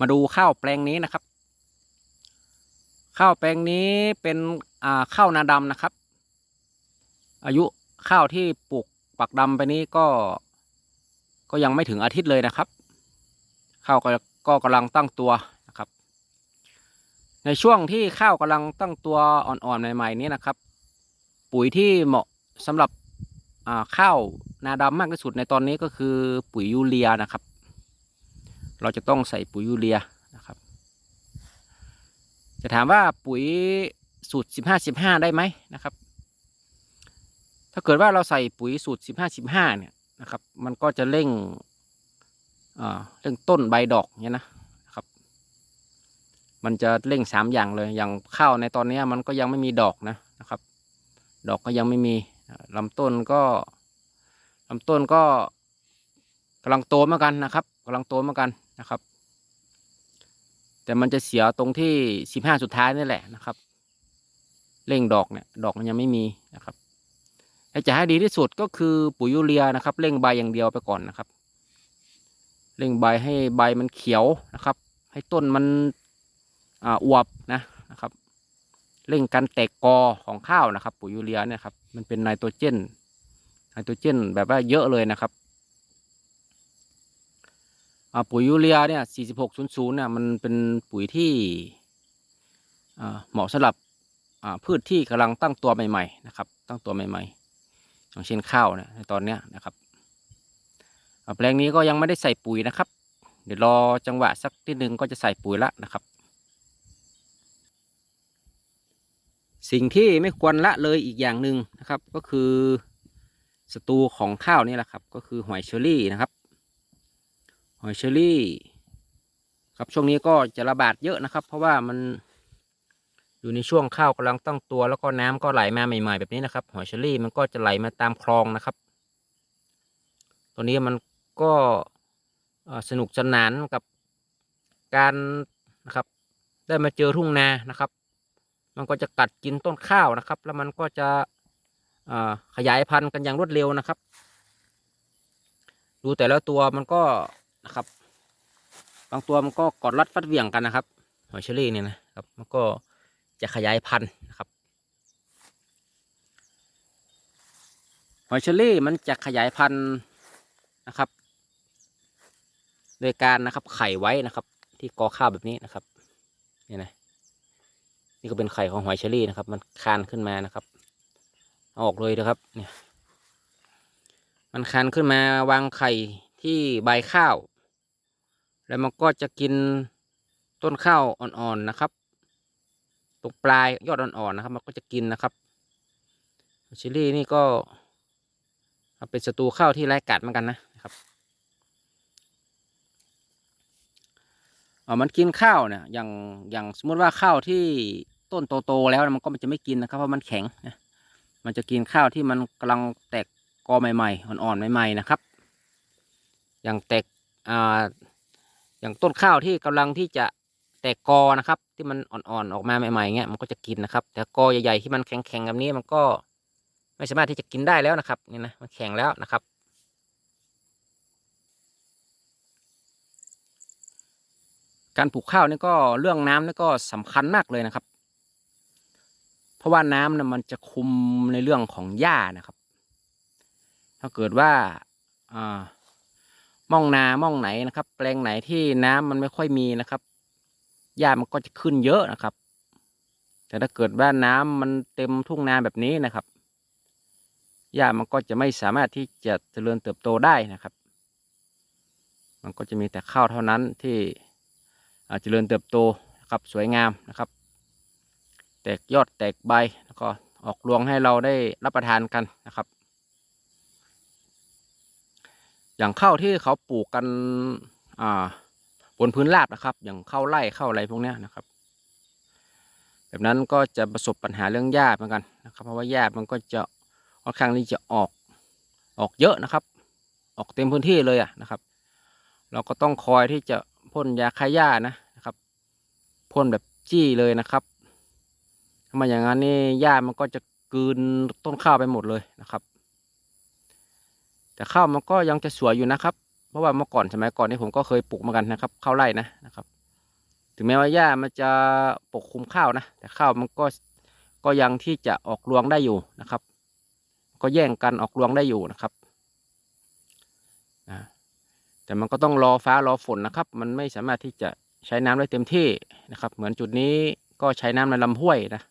มาดูข้าวแปลงนี้นะครับ ข้าวแปลงนี้เป็นข้าวนาดำนะครับ อายุข้าวที่ปลูกปักดำไปนี้ก็ ก็ยังไม่ถึงอาทิตย์เลยนะครับ ข้าวก็ก็กำลังตั้งตัวนะครับ ในช่วงที่ข้าวกำลังตั้งตัวอ่อนๆใหม่ๆนี้นะครับ ปุ๋ยที่เหมาะสำหรับข้าวนาดำมากที่สุดในตอนนี้ก็คือปุ๋ยยูเรียนะครับ เราจะต้องใส่ปุ๋ยยูเรียนะครับ จะถามว่าปุ๋ยสูตร 15 15 ได้ไหมนะครับ ถ้าเกิดว่าเราใส่ปุ๋ยสูตร 15 15 เนี่ยนะครับ มันก็จะเร่งเร่งต้นใบดอกเนี่ยนะครับ มันจะเร่งสามอย่างเลย อย่างข้าวในตอนนี้มันก็ยังไม่มีดอกนะนะครับ ดอกก็ยังไม่มีลำต้นก็ลำต้นก็กำลังโตเหมือนกันนะครับกำลังโตเหมือนกัน นะครับ แต่มันจะเสียตรงที่สิบห้าสุดท้ายนี่แหละนะครับเร่งดอกเนี่ยดอกมันยังไม่มีนะครับถ้าจะให้ดีที่สุดก็คือปุ๋ยยูเรียนะครับเร่งใบอย่างเดียวไปก่อนนะครับเร่งใบให้ใบมันเขียวนะครับ ให้ต้นมันอ่าอวบนะนะครับเร่งการแตกกอของข้าวนะครับ ปุ๋ยยูเรียเนี่ยครับมันเป็นไนโตรเจนไนโตรเจนแบบว่าเยอะเลยนะครับ ปุ๋ยยูเรียเนี่ย4600เนี่ยมันเป็นปุ๋ยที่เหมาะสำหรับพืชที่กำลังตั้งตัวใหม่ๆนะครับ ตั้งตัวใหม่ๆอย่างเช่นข้าวเนี่ยในตอนเนี้ยนะครับแปลงนี้ก็ยังไม่ได้ใส่ปุ๋ยนะครับ เดี๋ยวรอจังหวะสักทีหนึ่งก็จะใส่ปุ๋ยละนะครับ สิ่งที่ไม่ควรละเลยอีกอย่างหนึ่งนะครับ ก็คือศัตรูของข้าวนี่แหละครับ ก็คือหอยเชอรี่นะครับ หอยเชอรี่ ครับช่วงนี้ก็จะระบาดเยอะนะครับ เพราะว่ามันอยู่ในช่วงข้าวกำลังตั้งตัว แล้วก็น้ำก็ไหลมาใหม่ๆแบบนี้นะครับ หอยเชอรี่มันก็จะไหลมาตามคลองนะครับตัวนี้มันก็สนุกสนานกับการนะครับ ได้มาเจอทุ่งนานะครับ มันก็จะกัดกินต้นข้าวนะครับ แล้วมันก็จะขยายพันธุ์กันอย่างรวดเร็วนะครับ ดูแต่ละตัวมันก็ นะครับ บางตัวมันก็กอดรัดฟัดเหวี่ยงกันนะครับ หอยเชอรี่เนี่ยนะครับมันก็จะขยายพันธุ์นะครับ หอยเชอรี่มันจะขยายพันธุ์นะครับ โดยการนะครับไข่ไว้นะครับ ที่กอข้าวแบบนี้นะครับนี่นะนี่ก็เป็นไข่ของหอยเชอรี่นะครับ มันคานขึ้นมานะครับเอาออกเลยนะครับเนี่ยมันคานขึ้นมาวางไข่ที่ใบข้าว แล้วมันก็จะกินต้นข้าวอ่อนๆนะครับ ตรงปลายยอดอ่อนๆนะครับ มันก็จะกินนะครับเชอรี่นี่ก็เป็นศัตรูข้าวที่ไร้กัดเหมือนกันนะครับเออมันกินข้าวเนี่ยอย่างอย่างสมมติว่าข้าวที่ต้นโตๆแล้วมันก็มันจะไม่กินนะครับเพราะมันแข็งนะมันจะกินข้าวที่มันกำลังแตกกอใหม่ๆอ่อนๆใหม่ๆนะครับ อย่างแตกอ่า อย่างต้นข้าวที่กำลังที่จะแตกกอนะครับ ที่มันอ่อนๆออกมาใหม่ๆเงี้ยมันก็จะกินนะครับ แต่กอใหญ่ๆที่มันแข็งๆแบบนี้มันก็ไม่สามารถที่จะกินได้แล้วนะครับนี่นะมันแข็งแล้วนะครับ การปลูกข้าวนี่ก็เรื่องน้ำนี่ก็สำคัญมากเลยนะครับ เพราะว่าน้ำนะมันจะคุมในเรื่องของหญ้านะครับ ถ้าเกิดว่าอ่า ม่องนาม่องไหนนะครับ แปลงไหนที่น้ำมันไม่ค่อยมีนะครับหญ้ามันก็จะขึ้นเยอะนะครับ แต่ถ้าเกิดว่าน้ำมันเต็มทุ่งนาแบบนี้นะครับหญ้ามันก็จะไม่สามารถที่จะเจริญเติบโตได้นะครับ มันก็จะมีแต่ข้าวเท่านั้นที่เจริญเติบโตนะครับสวยงามนะครับ แตกยอดแตกใบแล้วก็ออกรวงให้เราได้รับประทานกันนะครับ อย่างข้าวที่เขาปลูกกันอ่าบนพื้นราบนะครับ อย่างข้าวไร่ข้าวอะไรพวกนี้นะครับ แบบนั้นก็จะประสบปัญหาเรื่องหญ้าเหมือนกันนะครับ เพราะว่าหญ้ามันก็จะค่อนข้างที่จะออกออกเยอะนะครับ ออกเต็มพื้นที่เลยอะนะครับ เราก็ต้องคอยที่จะพ่นยาฆ่าหญ้านะนะครับพ่นแบบจี้เลยนะครับถ้ามาอย่างนั้นนี่หญ้ามันก็จะกืนต้นข้าวไปหมดเลยนะครับ แต่ข้าวมันก็ยังจะสวยอยู่นะครับ เพราะว่าเมื่อก่อนสมัยก่อนนี่ผมก็เคยปลูกเหมือนกันนะครับข้าวไร่นะนะครับ ถึงแม้ว่าหญ้ามันจะปกคลุมข้าวนะ แต่ข้าวมันก็ก็ยังที่จะออกรวงได้อยู่นะครับ ก็แย่งกันออกรวงได้อยู่นะครับนะแต่มันก็ต้องรอฟ้ารอฝนนะครับ มันไม่สามารถที่จะใช้น้ำได้เต็มที่นะครับ เหมือนจุดนี้ก็ใช้น้ำในลำห้วยนะ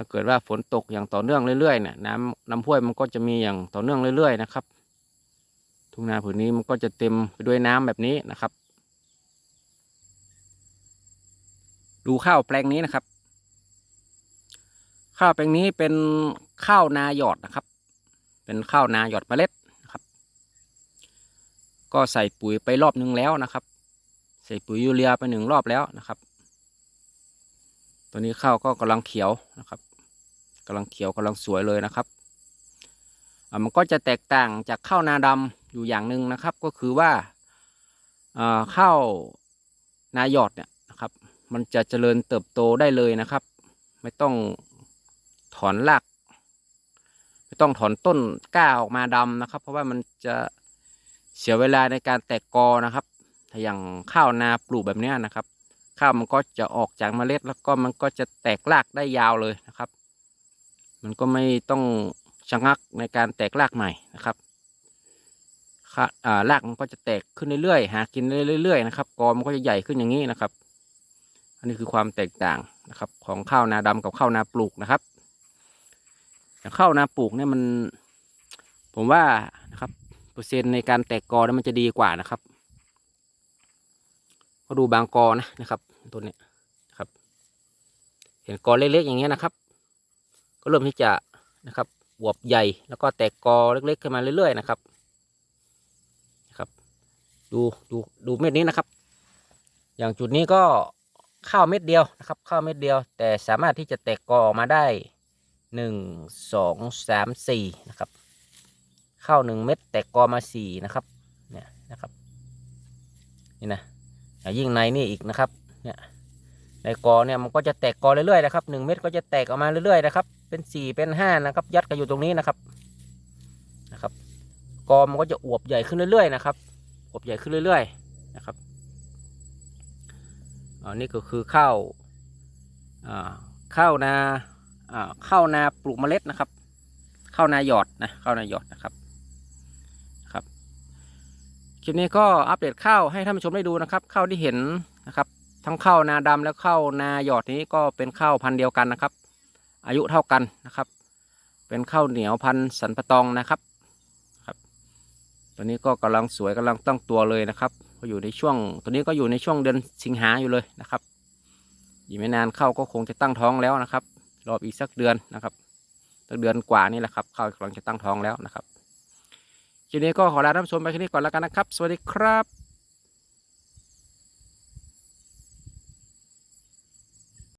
ถ้าเกิดว่าฝนตกอย่างต่อเนื่องเรื่อยๆเนี่ยน้ำลำห้วยมันก็จะมีอย่างต่อเนื่องเรื่อยๆนะครับ ทุ่งนาผืนนี้มันก็จะเต็มไปด้วยน้ำแบบนี้นะครับ ดูข้าวแปลงนี้นะครับ ข้าวแปลงนี้เป็นข้าวนาหยอดนะครับ เป็นข้าวนาหยอดเมล็ดนะครับ ก็ใส่ปุ๋ยไปรอบนึงแล้วนะครับ ใส่ปุ๋ยยูเรียไปหนึ่งรอบแล้วนะครับตอนนี้ข้าวก็กำลังเขียวนะครับ กำลังเขียวกำลังสวยเลยนะครับมันก็จะแตกต่างจากข้าวนาดำอยู่อย่างหนึ่งนะครับ ก็คือว่าข้าวนาหยอดเนี่ยนะครับ มันจะเจริญเติบโตได้เลยนะครับ ไม่ต้องถอนรากไม่ต้องถอนต้นกล้าออกมาดำนะครับ เพราะว่ามันจะเสียเวลาในการแตกกอนะครับ ถ้าอย่างข้าวนาปลูกแบบนี้นะครับ ข้าวมันก็จะออกจากเมล็ดแล้วก็มันก็จะแตกรากได้ยาวเลยนะครับ มันก็ไม่ต้องชะงักในการแตกรากใหม่นะครับรากมันก็จะแตกขึ้นเรื่อยๆ หากินเรื่อยๆนะครับ กอมันก็จะใหญ่ขึ้นอย่างนี้นะครับ อันนี้คือความแตกต่างนะครับ ของข้าวนาดำกับข้าวนาปลูกนะครับแต่ข้าวนาปลูกเนี่ยมัน ผมว่านะครับ เปอร์เซ็นต์ในการแตกกอเนี่ยมันจะดีกว่านะครับ ก็ดูบางกอนะนะครับ ตัวเนี้ยนะครับ เห็นกอเล็กๆอย่างเงี้ยนะครับ ก็เริ่มที่จะนะครับบวบใหญ่แล้วก็แตกกอเล็กๆขึ้นมาเรื่อยๆนะครับนะครับดูดูดูเม็ดนี้นะครับ อย่างจุดนี้ก็ข้าวเม็ดเดียวนะครับข้าวเม็ดเดียว แต่สามารถที่จะแตกกอออกมาได้หนึ่งสองสามสี่นะครับข้าวหนึ่งเม็ดแตกกอมาสี่นะครับเนี่ยนะครับนี่นะยิ่งในนี่อีกนะครับเนี่ย ในกอเนี่ยมันก็จะแตกกอเรื่อยๆนะครับหนึ่งเม็ดก็จะแตกออกมาเรื่อยๆนะครับ เป็นสี่เป็นห้านะครับ ยัดกันอยู่ตรงนี้นะครับนะครับ กอมันก็จะอวบใหญ่ขึ้นเรื่อยๆนะครับอวบใหญ่ขึ้นเรื่อยๆนะครับอันนี้ก็คือข้าวอ่าข้าวนาอ่าข้าวนาปลูกเมล็ดนะครับข้าวนาหยอดนะข้าวนาหยอดนะครับครับคลิปนี้ก็อัปเดตข้าวให้ท่านผู้ชมได้ดูนะครับข้าวที่เห็นนะครับ ทั้งข้าวนาดำและข้าวนาหยอดนี้ก็เป็นข้าวพันธุ์เดียวกันนะครับ อายุเท่ากันนะครับ เป็นข้าวเหนียวพันธุ์สันปะตองนะครับครับ ตัวนี้ก็กำลังสวยกำลังตั้งตัวเลยนะครับก็อยู่ในช่วง ตัวนี้ก็อยู่ในช่วงเดือนสิงหาอยู่เลยนะครับอีกไม่นานข้าวก็คงจะตั้งท้องแล้วนะครับ รออีกสักเดือนนะครับสักเดือนกว่านี่แหละครับข้าวกำลังจะตั้งท้องแล้วนะครับคลิปนี้ก็ขอลาท่านผู้ชมไปแค่นี้ก่อนแล้วกันนะครับ สวัสดีครับ